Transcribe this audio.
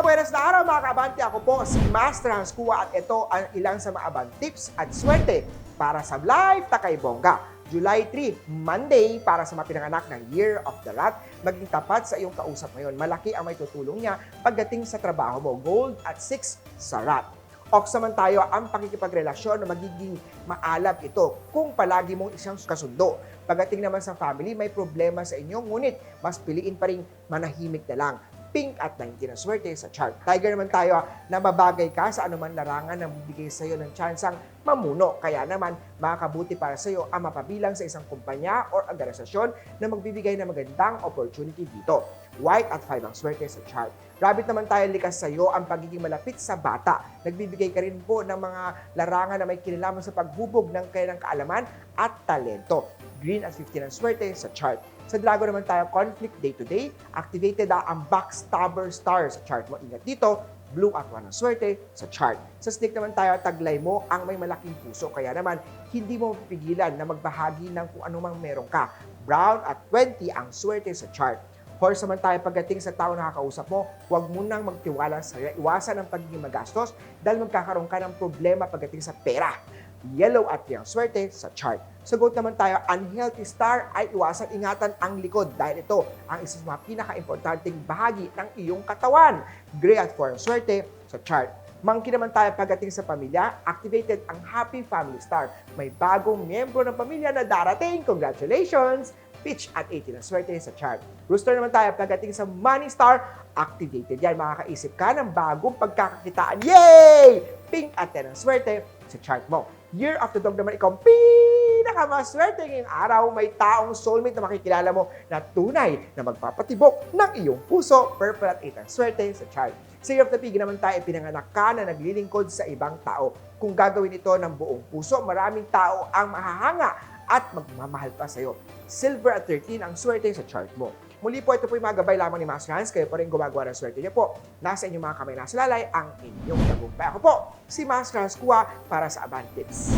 buenas na araw mga kabante. Ako po si Master Hans Kua at ito ang ilang sa mga abang tips at swerte para sa Live Takay Bongga. July 3, Monday, para sa mga pinanganak ng Year of the Rat, maging tapat sa iyong kausap ngayon. Malaki ang may tutulong niya pagdating sa trabaho mo. Gold at 6 sa Rat. Ox naman tayo ang pakikipagrelasyon na magiging maalab ito kung palagi mong isang kasundo. Pagdating naman sa family, may problema sa inyo, ngunit mas piliin pa rin manahimik na lang. Pink at 19 na swerte sa chart. Tiger naman tayo ah, na mabagay ka sa anuman larangan na bibigay sa iyo ng tsansang mamuno. Kaya naman, makakabuti para sa iyo ang mapabilang sa isang kumpanya or organisasyon na magbibigay ng magandang opportunity dito. White at 5 ang swerte sa chart. Rabbit naman tayo likas sa iyo ang pagiging malapit sa bata. Nagbibigay ka rin po ng mga larangan na may kinalaman sa paghubog ng kailang kaalaman at talento. Green at 15 ang swerte sa chart. Sa Drago naman tayo, conflict day-to-day. Activated na ang backstabber star sa chart mo. Ingat dito, blue at 1 ang swerte sa chart. Sa snake naman tayo, taglay mo ang may malaking puso. Kaya naman, hindi mo mapipigilan na magbahagi ng kung anumang meron ka. Brown at 20 ang swerte sa chart. Horse naman tayo pagdating sa tao na kakausap mo, huwag mo nang magtiwala sa iwasan ang pagiging magastos dahil magkakaroon ka ng problema pagdating sa pera. Yellow at yung swerte sa chart. Sa goat naman tayo, unhealthy star ay iwasan ingatan ang likod dahil ito ang isa sa mga pinaka-importanting bahagi ng iyong katawan. Gray at 4 ang swerte sa chart. Monkey naman tayo pagdating sa pamilya, activated ang Happy Family Star. May bagong miyembro ng pamilya na darating. Congratulations! Pitch at 18 ang swerte sa chart. Rooster naman tayo pagdating sa Money Star, activated yan. Makakaisip ka ng bagong pagkakakitaan. Yay! Pink at 10 ang swerte sa chart mo. Year of the Dog naman ikaw ang pinakamaswerte ngayong araw. May taong soulmate na makikilala mo na tunay na magpapatibok ng iyong puso. Purple at 8 ang swerte sa chart. Sa Year of the Pig naman tayo, pinanganak ka na naglilingkod sa ibang tao. Kung gagawin ito ng buong puso, maraming tao ang mahahanga at magmamahal pa sa'yo. Silver at 13 ang swerte sa chart mo. Muli po, ito po yung mga gabay lamang ni Master Hans. Kayo pa rin gumagawa ng swerte niyo po. Nasa inyong mga kamay nasa lalay ang inyong tagumpay. Ako po, si Master Hans Kua para sa Avant Tips.